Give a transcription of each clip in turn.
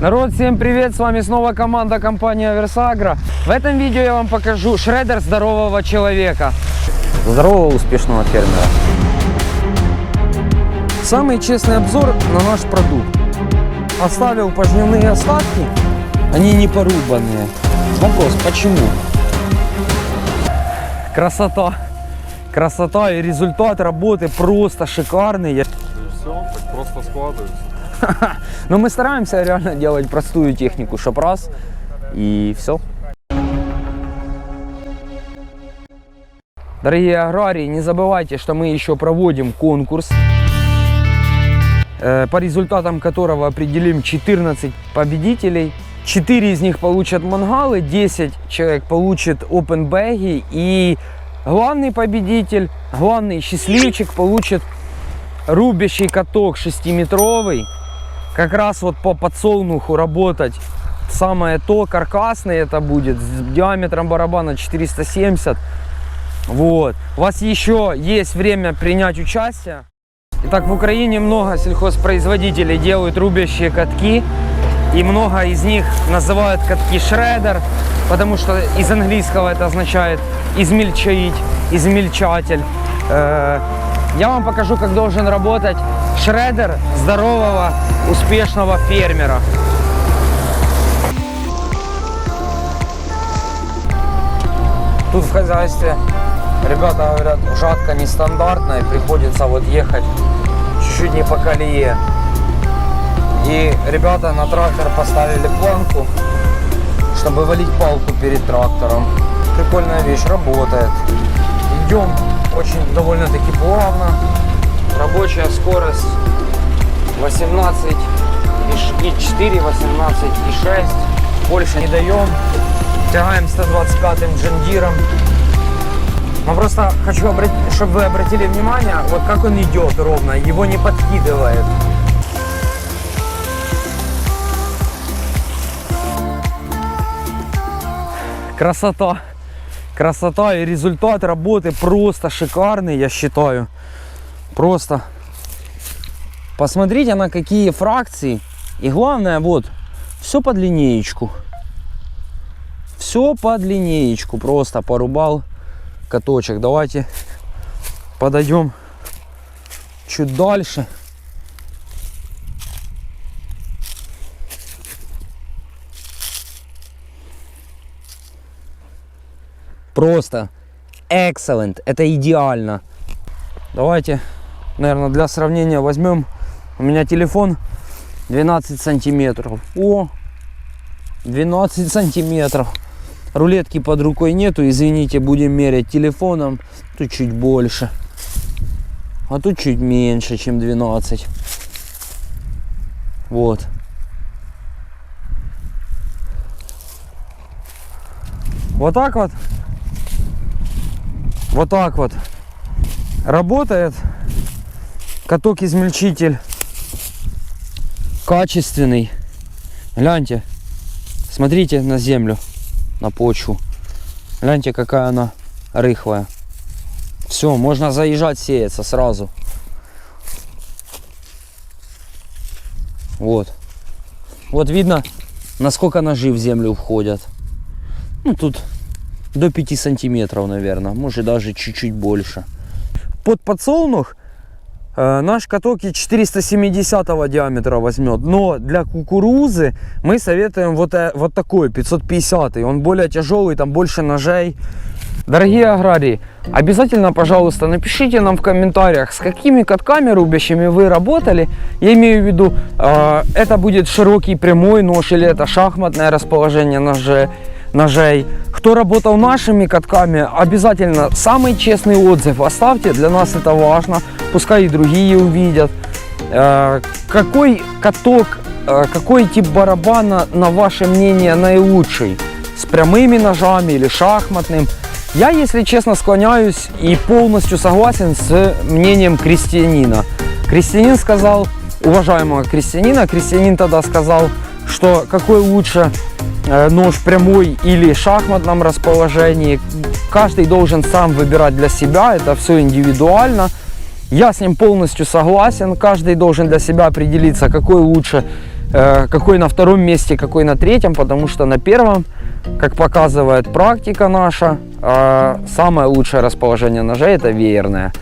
Народ, всем привет! С вами снова команда компании Аверсагра. В этом видео я вам покажу шредер здорового человека. Здорового успешного фермера. Самый честный обзор на наш продукт. Оставил пожневные остатки, они не порубанные. Вопрос, почему? Красота. Красота и результат работы просто шикарный. Все, так просто складывается. Но мы стараемся реально делать простую технику, чтоб раз и все. Дорогие аграрии, не забывайте, что мы еще проводим конкурс, э, по результатам которого определим 14 победителей. 4 из них получат мангалы, 10 человек получат опенбеги и главный победитель, главный счастливчик получит рубящий каток 6-метровый как раз вот по подсолнуху работать самое то, каркасный это будет, с диаметром барабана 470. Вот. У вас еще есть время принять участие. Итак, в Украине много сельхозпроизводителей делают рубящие катки. И много из них называют катки шредер, потому что из английского это означает измельчить, измельчатель. Э, Я вам покажу, как должен работать шредер здорового, успешного фермера. Тут в хозяйстве ребята говорят, жатка нестандартная, приходится вот ехать чуть-чуть не по колее. И ребята на трактор поставили планку, чтобы валить палку перед трактором. Прикольная вещь, работает. Идем очень довольно-таки плавно. Рабочая скорость 18 и 4, 18 и 6. Больше не даем. Тягаем 125-м джендиром. Но просто хочу, чтобы вы обратили внимание, вот как он идет ровно, его не подкидывает. Красота. Красота и результат работы просто шикарный, я считаю. Просто посмотрите на какие фракции. И главное, вот, все под линеечку. Все под линеечку. Просто порубал каточек. Давайте подойдем чуть дальше. Просто excellent. Это идеально. Давайте, наверное, для сравнения возьмем. У меня телефон 12 сантиметров. О, 12 сантиметров. Рулетки под рукой нету, извините, будем мерять телефоном. Тут чуть больше. А тут чуть меньше, чем 12. Вот. Вот так вот. Вот так вот. Работает каток-измельчитель. Качественный. Гляньте. Смотрите на землю, на почву. Гляньте, какая она рыхлая. Все, можно заезжать, сеяться сразу. Вот. Вот видно, насколько ножи в землю входят. Ну, тут до 5 сантиметров, наверное. Может, даже чуть-чуть больше. Под подсолнух наш каток и 470 диаметра возьмет. Но для кукурузы мы советуем вот, э, вот такой, 550. Он более тяжелый, там больше ножей. Дорогие аграрии, обязательно, пожалуйста, напишите нам в комментариях, с какими катками рубящими вы работали. Я имею в виду, э, это будет широкий прямой нож или это шахматное расположение ножей. Ножей. Кто работал нашими катками, обязательно самый честный отзыв оставьте, для нас это важно, пускай и другие увидят. Э, какой каток, э, какой тип барабана, на ваше мнение, наилучший? С прямыми ножами или шахматным? Я, если честно, склоняюсь и полностью согласен с мнением крестьянина. Крестьянин сказал, уважаемого крестьянина, крестьянин тогда сказал, что какой лучше нож прямой или шахматном расположении. Каждый должен сам выбирать для себя, это все индивидуально. Я с ним полностью согласен, каждый должен для себя определиться, какой лучше э, какой на втором месте, какой на третьем, потому что на первом, как показывает практика наша, э, самое лучшее расположение ножей это веерное.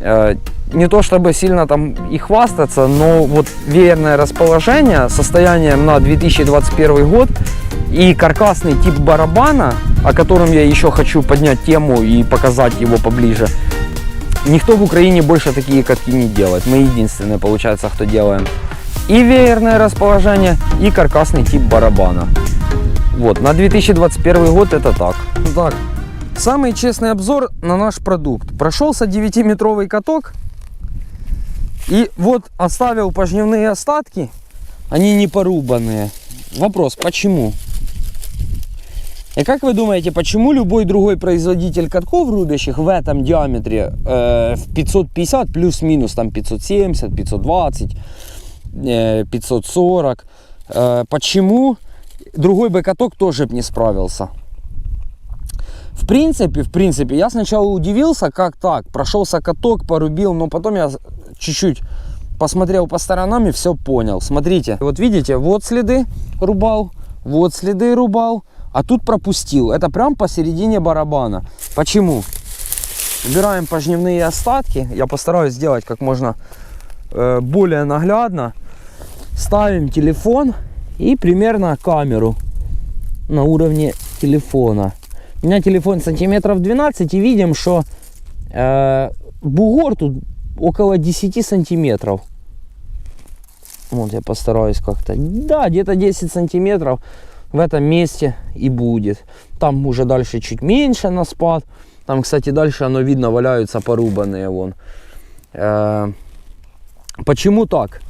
Э, не то чтобы сильно там и хвастаться, но вот веерное расположение состоянием на 2021 год и каркасный тип барабана, о котором я еще хочу поднять тему и показать его поближе, никто в Украине больше такие катки не делает. Мы единственные, получается, кто делаем и веерное расположение, и каркасный тип барабана. Вот, на 2021 год это так. Так, самый честный обзор на наш продукт. Прошелся 9-метровый каток, и вот оставил пожневные остатки, они не порубанные. Вопрос, почему? И как вы думаете, почему любой другой производитель катков рубящих в этом диаметре э, в 550 плюс-минус там 570, 520, э, 540, э, почему другой бы каток тоже бы не справился? В принципе, в принципе, я сначала удивился, как так, прошелся каток, порубил, но потом я чуть-чуть посмотрел по сторонам и все понял. Смотрите, вот видите, вот следы рубал, вот следы рубал, а тут пропустил. Это прям посередине барабана. Почему? Убираем пожневные остатки. Я постараюсь сделать как можно э, более наглядно. Ставим телефон и примерно камеру на уровне телефона. У меня телефон сантиметров 12 и видим, что э, бугор тут около 10 сантиметров. Вот я постараюсь как-то. Да, где-то 10 сантиметров в этом месте и будет. Там уже дальше чуть меньше на спад. Там, кстати, дальше оно видно, валяются порубанные вон. Э, почему так?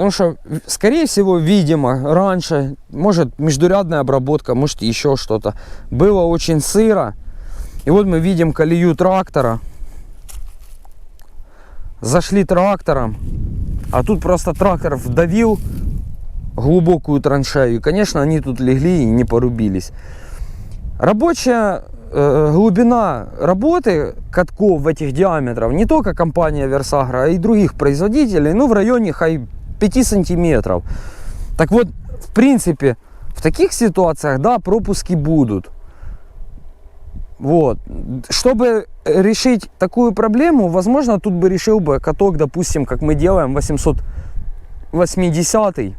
Потому что, скорее всего, видимо, раньше, может, междурядная обработка, может, еще что-то. Было очень сыро. И вот мы видим колею трактора. Зашли трактором, а тут просто трактор вдавил глубокую траншею. Конечно, они тут легли и не порубились. Рабочая э, глубина работы катков в этих диаметрах не только компания Версагра, а и других производителей, ну, в районе хай 5 сантиметров. Так вот, в принципе, в таких ситуациях, да, пропуски будут. Вот. Чтобы решить такую проблему, возможно, тут бы решил бы каток, допустим, как мы делаем 880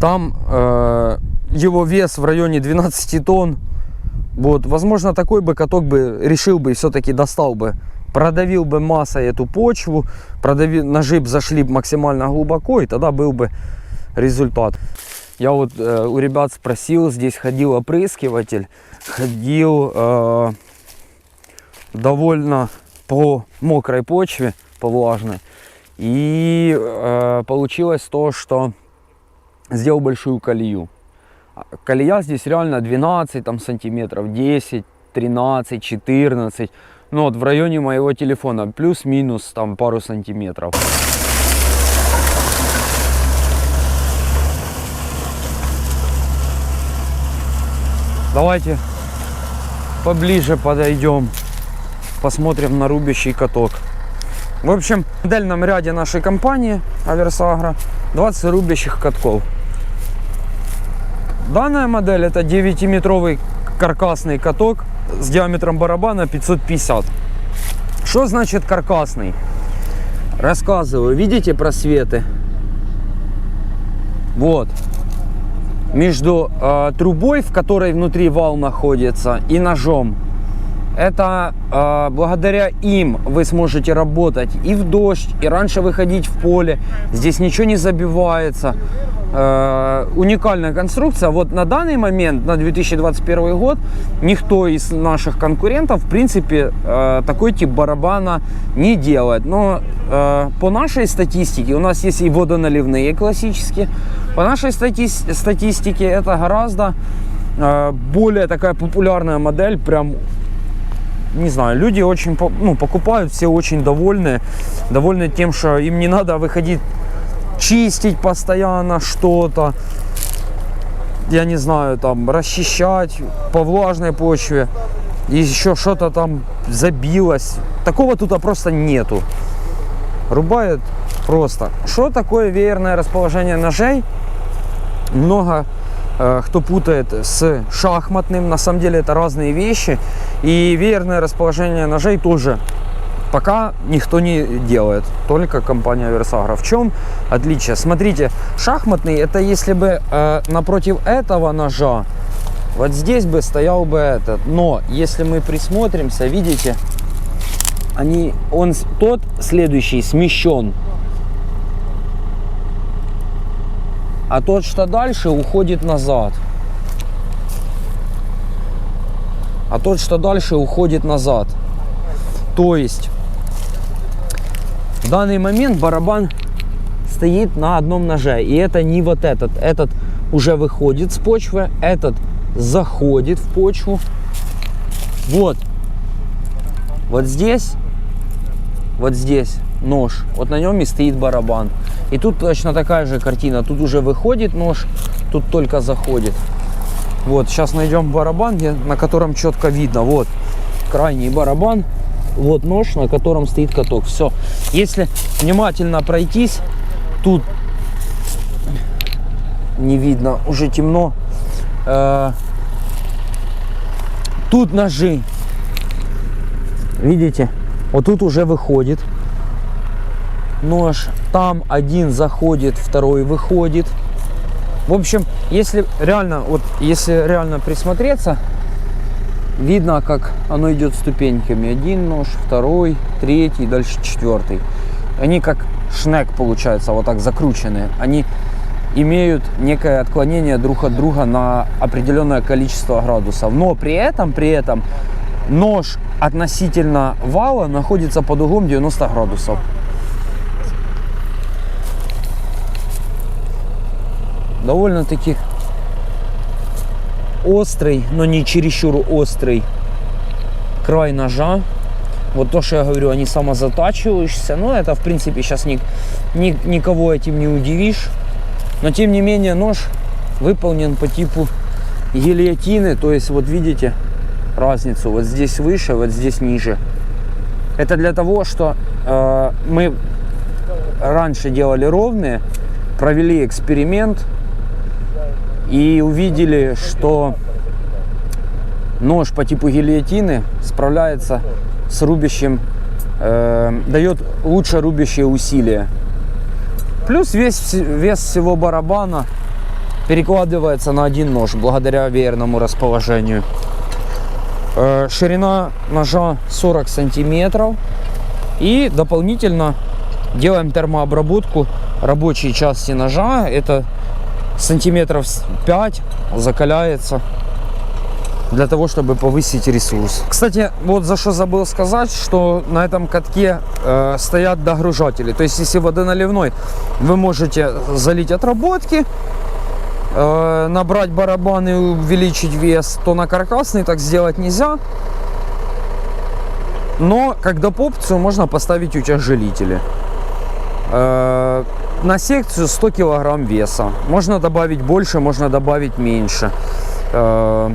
там э, его вес в районе 12 тонн. Вот, возможно, такой бы каток бы решил бы и все-таки достал бы, продавил бы массой эту почву, продавил, ножи бы зашли максимально глубоко, и тогда был бы результат. Я вот э, у ребят спросил, здесь ходил опрыскиватель, ходил э, довольно по мокрой почве, по влажной. И э, получилось то, что сделал большую колею. А Колея здесь реально 12 там, сантиметров, 10, 13, 14. Ну вот в районе моего телефона плюс-минус там пару сантиметров. Давайте поближе подойдем, посмотрим на рубящий каток. В общем, в модельном ряде нашей компании Аверсагра 20 рубящих катков. Данная модель это 9-метровый каркасный каток с диаметром барабана 550. Что значит каркасный? Рассказываю. Видите просветы? Вот. Между э, трубой, в которой внутри вал находится, и ножом. Это э, благодаря им вы сможете работать и в дождь, и раньше выходить в поле. Здесь ничего не забивается. Э, уникальная конструкция. Вот на данный момент, на 2021 год, никто из наших конкурентов, в принципе, э, такой тип барабана не делает. Но э, по нашей статистике, у нас есть и водоналивные классические, по нашей стати статистике это гораздо э, более такая популярная модель, прям не знаю, люди очень ну, покупают, все очень довольны, довольны тем, что им не надо выходить чистить постоянно что-то, я не знаю, там расчищать по влажной почве, и еще что-то там забилось. Такого тут просто нету. Рубает Просто. Что такое веерное расположение ножей? Много э, кто путает с шахматным. На самом деле это разные вещи. И веерное расположение ножей тоже пока никто не делает. Только компания Versagra. В чем отличие? Смотрите, шахматный это если бы э, напротив этого ножа вот здесь бы стоял бы этот. Но если мы присмотримся, видите, они, он, тот следующий смещен. А тот, что дальше, уходит назад. А тот, что дальше, уходит назад. То есть, в данный момент барабан стоит на одном ноже. И это не вот этот. Этот уже выходит с почвы, этот заходит в почву. Вот. Вот здесь, вот здесь нож. Вот на нем и стоит барабан. И тут точно такая же картина. Тут уже выходит нож, тут только заходит. Вот, сейчас найдем барабан, на котором четко видно. Вот, крайний барабан. Вот нож, на котором стоит каток. Все. Если внимательно пройтись, тут не видно, уже темно. Э, Тут ножи. Видите? Вот тут уже выходит нож. Там один заходит, второй выходит. В общем, если реально, вот если реально присмотреться, видно, как оно идет ступеньками. Один нож, второй, третий, дальше четвертый. Они как шнек получается, вот так закрученные. Они имеют некое отклонение друг от друга на определенное количество градусов. Но при этом, при этом нож относительно вала находится под углом 90 градусов. Довольно-таки острый, но не чересчур острый край ножа. Вот то, что я говорю, они самозатачивающиеся. Но это, в принципе, сейчас ни, ни- никого этим не удивишь. Но, тем не менее, нож выполнен по типу гильотины. То есть, вот видите разницу. Вот здесь выше, вот здесь ниже. Это для того, что э, мы раньше делали ровные, провели эксперимент и увидели, что нож по типу гильотины справляется с рубящим, э, дает лучше рубящее усилие. Плюс весь вс- вес всего барабана перекладывается на один нож благодаря веерному расположению. Э, Ширина ножа 40 сантиметров. И дополнительно делаем термообработку рабочей части ножа. Это сантиметров с 5 закаляется для того, чтобы повысить ресурс. Кстати, вот за что забыл сказать, что на этом катке э, стоят догружатели. То есть, если водоналивной, вы можете залить отработки, э, набрать барабан и увеличить вес, то на каркасный так сделать нельзя. Но как доп. опцию можно поставить утяжелители. Э, на секцию 100 килограмм веса. Можно добавить больше, можно добавить меньше. Э,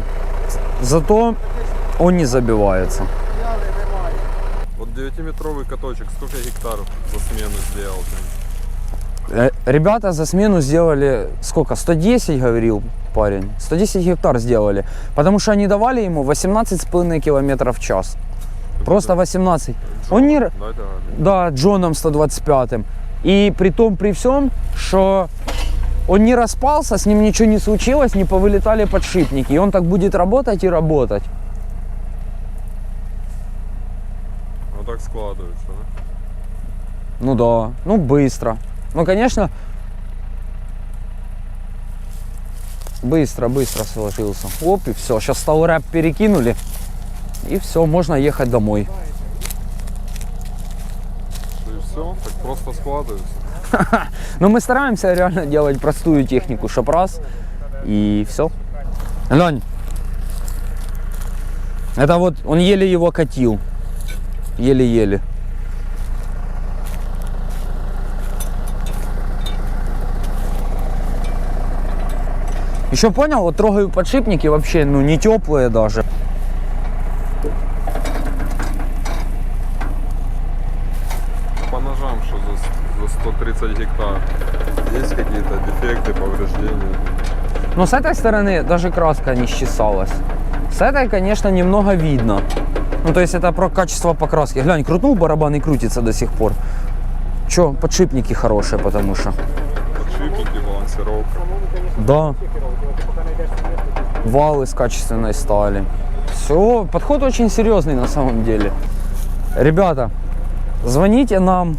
зато он не забивается. Вот 9-метровый каточек, сколько гектаров за смену сделал? ты? Э, Ребята за смену сделали сколько? 110, говорил парень. 110 гектар сделали. Потому что они давали ему 18,5 километров в час. Просто 18. Он не... Да, это Да, Джоном 125. И при том, при всем, что он не распался, с ним ничего не случилось, не повылетали подшипники. И он так будет работать и работать. вот так складывается, да? Ну да, ну быстро. Ну, конечно, быстро, быстро сложился. Оп, и все. Сейчас стал рэп перекинули. И все, можно ехать домой. И все, так просто складывается. Но мы стараемся реально делать простую технику, чтоб раз и все. Лень, это вот он еле его катил. Еле-еле. Еще понял, вот трогаю подшипники вообще, ну не теплые даже. По ножам, что за, за 130 охлаждение. Но с этой стороны даже краска не счесалась. С этой, конечно, немного видно. Ну, то есть это про качество покраски. Глянь, крутнул барабан и крутится до сих пор. Че, подшипники хорошие, потому что. Подшипники, балансировка. Да. Вал из качественной стали. Все, подход очень серьезный на самом деле. Ребята, звоните нам,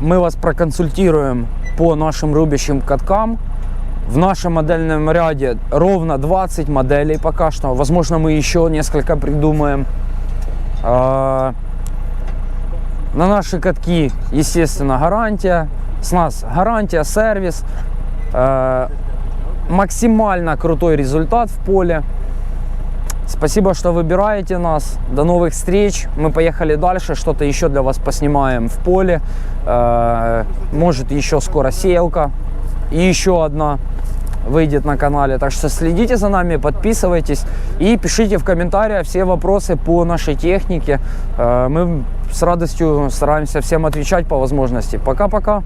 мы вас проконсультируем по нашим рубящим каткам. В нашем модельном ряде ровно 20 моделей пока что. Возможно, мы еще несколько придумаем. А, На наши катки, естественно, гарантия. С нас гарантия, сервис. Э, Максимально крутой результат в поле. Спасибо, что выбираете нас. До новых встреч. Мы поехали дальше. Что-то еще для вас поснимаем в поле. Э, Может, еще скоро сеялка. И еще одна выйдет на канале. Так что следите за нами, подписывайтесь и пишите в комментариях все вопросы по нашей технике. Э, Мы с радостью стараемся всем отвечать по возможности. Пока-пока.